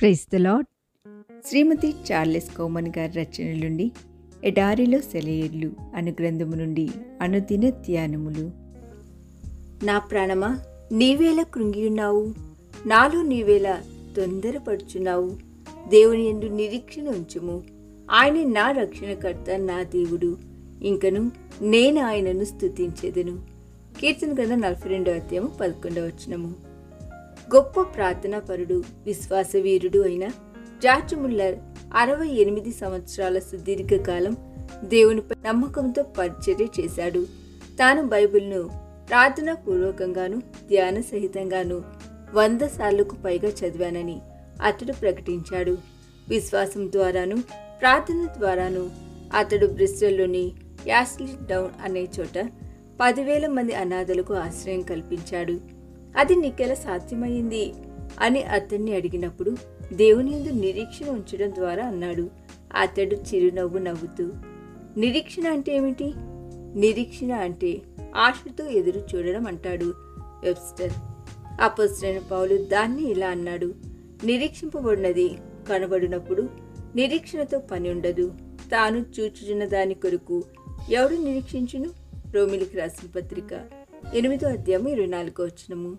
Praise the Lord Srimati Charles Cowman గారి రచన నుండి ఎడారిలో సెలయేర్లు అను గ్రంథము నుండి అనుదిన ధ్యానములు. నా ప్రాణమా నీవేళ కృంగియున్నావు? నాలో నీవేళ తొందరపడుచున్నావు? దేవుని ఎందు నిరీక్షణ ఉంచుము. ఆయన నా రక్షణకర్త నా దేవుడు. ఇంకను నేను ఆయనను స్తుతించేదను. కీర్తన గ్రంథం నలభై రెండవ అధ్యాయము పదకొండవ వచనము. గొప్ప ప్రార్థనా పరుడు అయిన జార్జ్ ముల్లర్ అరవై ఎనిమిది సంవత్సరాల సుదీర్ఘకాలం దేవునిపై నమ్మకంతో పరిచర్య చేశాడు. తాను బైబిల్ను ప్రార్థనా పూర్వకంగాను ధ్యాన సహితంగాను వంద సార్లకు పైగా చదివానని అతడు ప్రకటించాడు. విశ్వాసం ద్వారాను ప్రార్థన ద్వారాను అతడు బ్రిస్టల్లోని యాస్లిట్ డౌన్ అనే చోట పదివేల మంది అనాథలకు ఆశ్రయం కల్పించాడు. అది నీకెలా సాధ్యమైంది అని అతన్ని అడిగినప్పుడు దేవుని ఎందు నిరీక్షణ ఉంచడం ద్వారా అన్నాడు. అతడు చిరునవ్వు నవ్వుతూ నిరీక్షణ అంటే ఏమిటి? నిరీక్షణ అంటే ఆశతో ఎదురు చూడడం అంటాడు వెబ్స్టర్ అపస్తులైన పౌలు దాన్ని ఇలా అన్నాడు. నిరీక్షింపబడినది కనబడినప్పుడు నిరీక్షణతో పని ఉండదు. తాను చూచుచున్న దాని కొరకు ఎవడు నిరీక్షించును? రోమిలికి రాసిన పత్రిక. ఎనిమిదో అధ్యాయం ఇరవై నాలుగో వచ్చినము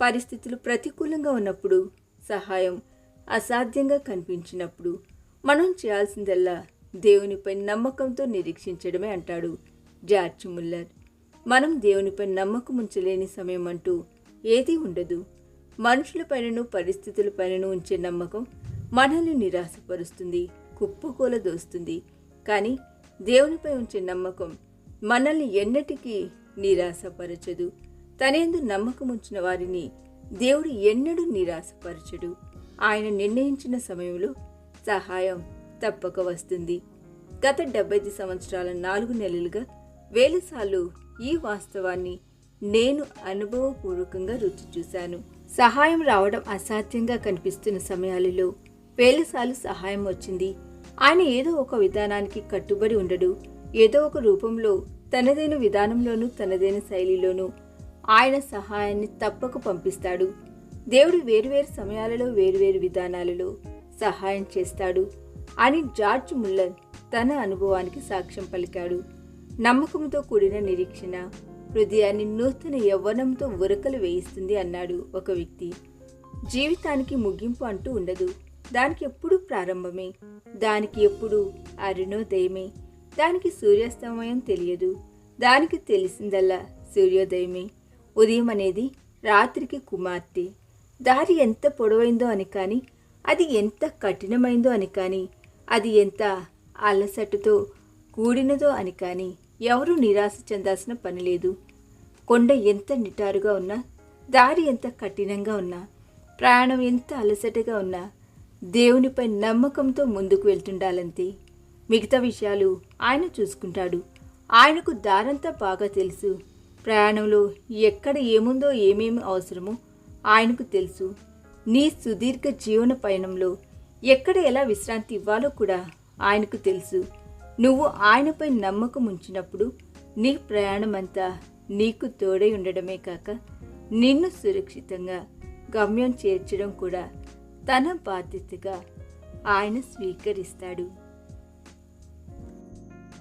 పరిస్థితులు ప్రతికూలంగా ఉన్నప్పుడు సహాయం అసాధ్యంగా కనిపించినప్పుడు మనం చేయాల్సిందల్లా దేవునిపై నమ్మకంతో నిరీక్షించడమే అంటాడు జార్జ్ ముల్లర్. మనం దేవునిపై నమ్మకం ఉంచలేని సమయం అంటూ ఏదీ ఉండదు. మనుషులపైనను పరిస్థితులపైనను ఉంచే నమ్మకం మనల్ని నిరాశపరుస్తుంది కుప్పకూల దోస్తుంది కానీ దేవునిపై ఉంచే నమ్మకం మనల్ని ఎన్నటికీ నిరాశపరచదు. తనేందు నమ్మకం ఉంచిన వారిని దేవుడు ఎన్నడూ నిరాశపరచడు. ఆయన నిర్ణయించిన సమయంలో సహాయం తప్పక వస్తుంది. గత డెబ్బై ఐదు సంవత్సరాల నాలుగు నెలలుగా వేలసార్లు ఈ వాస్తవాన్ని నేను అనుభవపూర్వకంగా రుచి చూశాను. సహాయం రావడం అసాధ్యంగా కనిపిస్తున్న సమయాలలో వేలసార్లు సహాయం వచ్చింది. ఆయన ఏదో ఒక విధానానికి కట్టుబడి ఉండడు. ఏదో ఒక రూపంలో తనదైన విధానంలోనూ తనదైన శైలిలోనూ ఆయన సహాయాన్ని తప్పక పంపిస్తాడు. దేవుడు వేరువేరు సమయాలలో వేరువేరు విధానాలలో సహాయం చేస్తాడు అని జార్జ్ ముల్లర్ తన అనుభవానికి సాక్ష్యం పలికాడు. నమ్మకంతో కూడిన నిరీక్షణ హృదయాన్ని నూతన యవ్వనంతో ఉరకలు వేయిస్తుంది అన్నాడు ఒక వ్యక్తి. జీవితానికి ముగింపు అంటూ ఉండదు. దానికి ఎప్పుడూ ప్రారంభమే. దానికి ఎప్పుడూ అరుణోదయమే. దానికి సూర్యాస్తమయం తెలియదు. దానికి తెలిసిందల్లా సూర్యోదయమే. ఉదయం అనేది రాత్రికి కుమార్తె. దారి ఎంత పొడవైందో అని కానీ అది ఎంత కఠినమైందో అని కానీ అది ఎంత అలసటతో కూడినదో అని కానీ ఎవరూ నిరాశ చెందాల్సిన పని లేదు. కొండ ఎంత నిటారుగా ఉన్నా దారి ఎంత కఠినంగా ఉన్నా ప్రయాణం ఎంత అలసటగా ఉన్నా దేవునిపై నమ్మకంతో ముందుకు వెళ్తుండాలంతే. మిగతా విషయాలు ఆయన చూసుకుంటాడు. ఆయనకు దారంతా బాగా తెలుసు. ప్రయాణంలో ఎక్కడ ఏముందో ఏమేమి అవసరమో ఆయనకు తెలుసు. నీ సుదీర్ఘ జీవన పయనంలో ఎక్కడ ఎలా విశ్రాంతి ఇవ్వాలో కూడా ఆయనకు తెలుసు. నువ్వు ఆయనపై నమ్మకం ఉంచినప్పుడు నీ ప్రయాణం అంతా నీకు తోడై ఉండడమే కాక నిన్ను సురక్షితంగా గమ్యం చేర్చడం కూడా తన బాధ్యతగా ఆయన స్వీకరిస్తాడు.